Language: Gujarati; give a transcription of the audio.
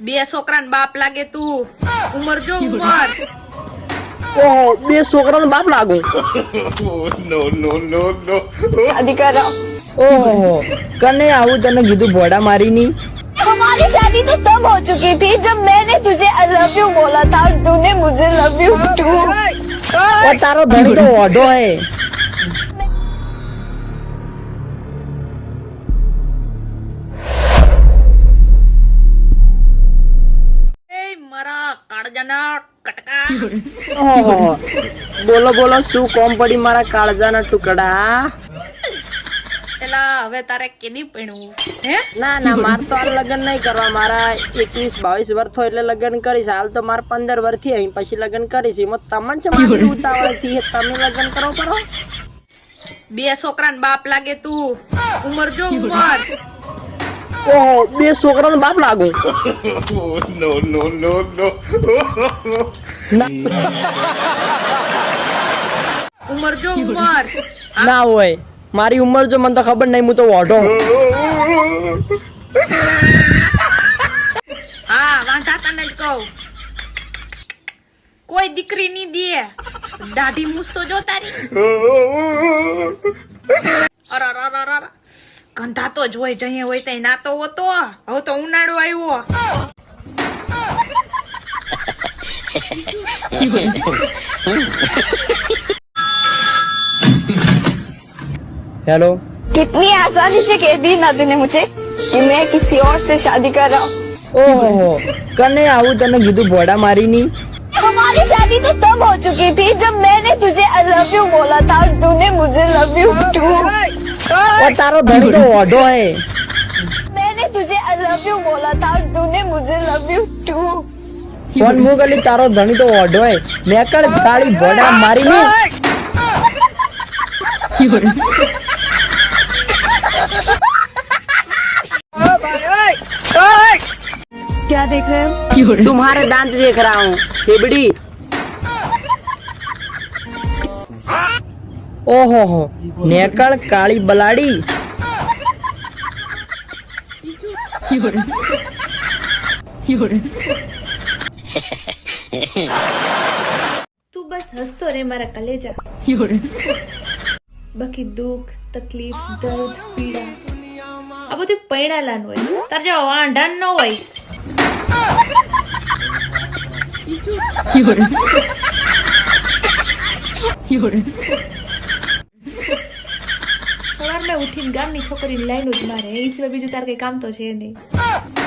બે છોકરાના બાપ લાગે તું ઉમર જો ઉમર ઓહો બે છોકરાનો બાપ લાગુ शादी कर रहा हूँ ઓહો કને આવું તને કીધું ભોડા મારીની हमारी शादी तो तब हो चुकी थी जब मैंने तुझे आई लव यू बोला था और तूने मुझे लव यू टू ઓ તારો ધણી તો ઓઢો હે કાળજાના કટકા. ઓહો. બોલો બોલો શું કોમ પડી મારા કાળજાના ટુકડા? હવે તારે કેની પીણું? હે? ના ના માર તો આ લગ્ન નહીં કરવા. મારા એકવીસ બાવીસ વર્ષ હોય એટલે લગ્ન કરીશ. હાલ તો મારે પંદર વર્ષથી અહીં પછી લગ્ન કરીશ. એમાં તમને છે મારી ઉતાવળથી તમે લગ્ન કરો કરો. બે છોકરાને બાપ લાગે તું. ઉમર જો ઉમર. ઓહો બે છોકરાનો બાપ લાગુ. ઉમર જો ઉમર. ના હોય. મારી ઉંમર જો મને તો ખબર નહીં હું તો ઓઢો હા વાંચા તને જ કહું. કોઈ દીકરી નહીં દે. દાઢી મૂસ તો જો તારી. અરે અરે અરે અરે ગંધા તો જ હોય જઈએ હોય તઈ નાતો હોતો હવે તો ઉનાળો આવ્યો હેલો कितनी आसानी से कह दी ना तूने मुझे कि मैं किसी और से शादी कर रहा हूँ ઓહો કને આવું તને કીધું ભોડા મારીની हमारी शादी तो तब हो चुकी थी जब मैंने तुझे आई लव यू बोला था और तूने मुझे लव यू टू ઓ તારો ધણી તો ઓઢો હે मैंने तुझे आई लव यू बोला था और तूने मुझे लव यू टू ફોન મુગલી તારો ધણી તો ઓઢો હે નેકળ સાળી ભોડા મારીની क्या देख रहे हो तुम्हारे दांत देख रहा हूँ फेबड़ी ઓહો નેકળ, કાળી બલાડી. તું બસ હસતો રે મારા કલેજા. બાકી દુઃખ, તકલીફ, દર્દ, પીડા, આ બધું પૈણાલાનું હોય. તાર જેવા વાંઢા ન હોય. સવારમાં ઉઠીને ગામની છોકરીની લાઈન જ મારે. એ સિવાય બીજું તાર કઈ કામ તો છે નહીં.